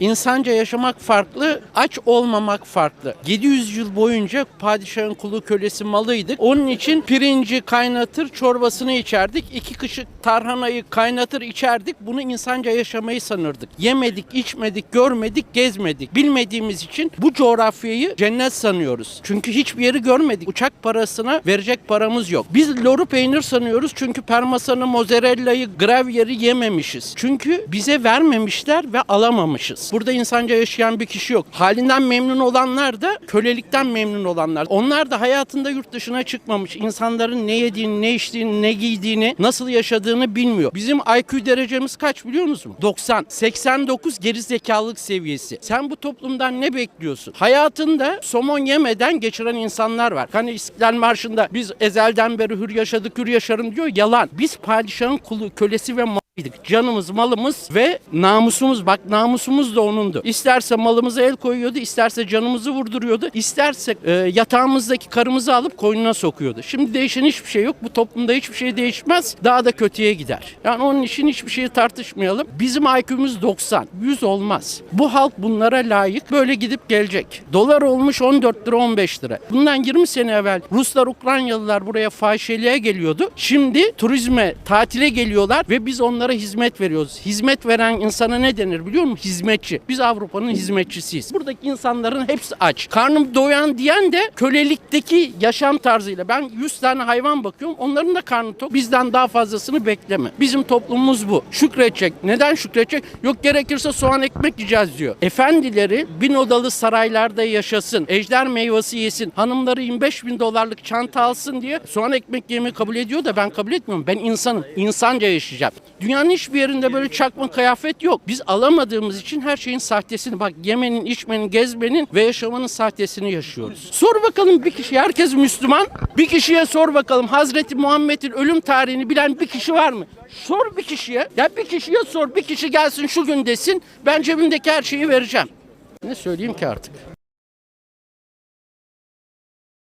İnsanca yaşamak farklı, aç olmamak farklı. 700 yıl boyunca padişahın kulu kölesi malıydık. Onun için pirinci kaynatır, çorbasını içerdik. İki kışık tarhanayı kaynatır içerdik. Bunu insanca yaşamayı sanırdık. Yemedik, içmedik, görmedik, gezmedik. Bilmediğimiz için bu coğrafyayı cennet sanıyoruz. Çünkü hiçbir yeri görmedik. Uçak parasına verecek paramız yok. Biz loru peynir sanıyoruz çünkü parmesanı, mozzarella'yı, gravyeri yememişiz. Çünkü bize vermemişler ve alamamışız. Burada insanca yaşayan bir kişi yok. Halinden memnun olanlar da kölelikten memnun olanlar. Onlar da hayatında yurt dışına çıkmamış. İnsanların ne yediğini, ne içtiğini, ne giydiğini, nasıl yaşadığını bilmiyor. Bizim IQ derecemiz kaç biliyor musun? 90. 89 geri zekalılık seviyesi. Sen bu toplumdan ne bekliyorsun? Hayatında somon yemeden geçiren insanlar var. Hani İstiklal Marşı'nda biz ezelden beri hür yaşadık, hür yaşarım diyor. Yalan. Biz padişahın kulu, kölesi ve malıydık. Canımız, malımız ve namusumuz. Bak namusumuz da onundu. İsterse malımıza el koyuyordu, isterse canımızı vurduruyordu, isterse e, yatağımızdaki karımızı alıp koynuna sokuyordu. Şimdi değişen hiçbir şey yok. Bu toplumda hiçbir şey değişmez. Daha da kötüye gider. Yani onun için hiçbir şeyi tartışmayalım. Bizim IQ'muz 90. 100 olmaz. Bu halk bunlara layık. Böyle gidip gelecek. Dolar olmuş 14 lira 15 lira. Bundan 20 sene evvel Ruslar, Ukraynalılar buraya fahişeliğe geliyordu. Şimdi turizme, tatile geliyorlar ve biz onlara hizmet veriyoruz. Hizmet veren insana ne denir biliyor musun? Hizmetçi. Biz Avrupa'nın hizmetçisiyiz. Buradaki insanların hepsi aç. Karnım doyan diyen de kölelikteki yaşam tarzıyla. Ben 100 tane hayvan bakıyorum. Onların da karnı tok. Bizden daha fazlasını bekleme. Bizim toplumumuz bu. Şükredecek. Neden şükredecek? Yok gerekirse soğan ekmek yiyeceğiz diyor. Efendileri bin odalı saraylarda yaşasın. Ejder meyvesi yesin. Hanımları 25 bin dolarlık çanta alsın diye soğan ekmek yemeyi kabul ediyor da ben kabul etmiyorum. Ben insanım. İnsanca yaşayacağım. Dünyanın hiçbir yerinde böyle çakma kıyafet yok. Biz alamadığımız için her şeyin sahtesini bak yemenin, içmenin, gezmenin ve yaşamanın sahtesini yaşıyoruz. Sor bakalım bir kişi herkes Müslüman. Bir kişiye sor bakalım Hazreti Muhammed'in ölüm tarihini bilen bir kişi var mı? Sor bir kişiye. Ya bir kişiye sor. Bir kişi gelsin şu gün desin. Ben cebimdeki her şeyi vereceğim. Ne söyleyeyim ki artık?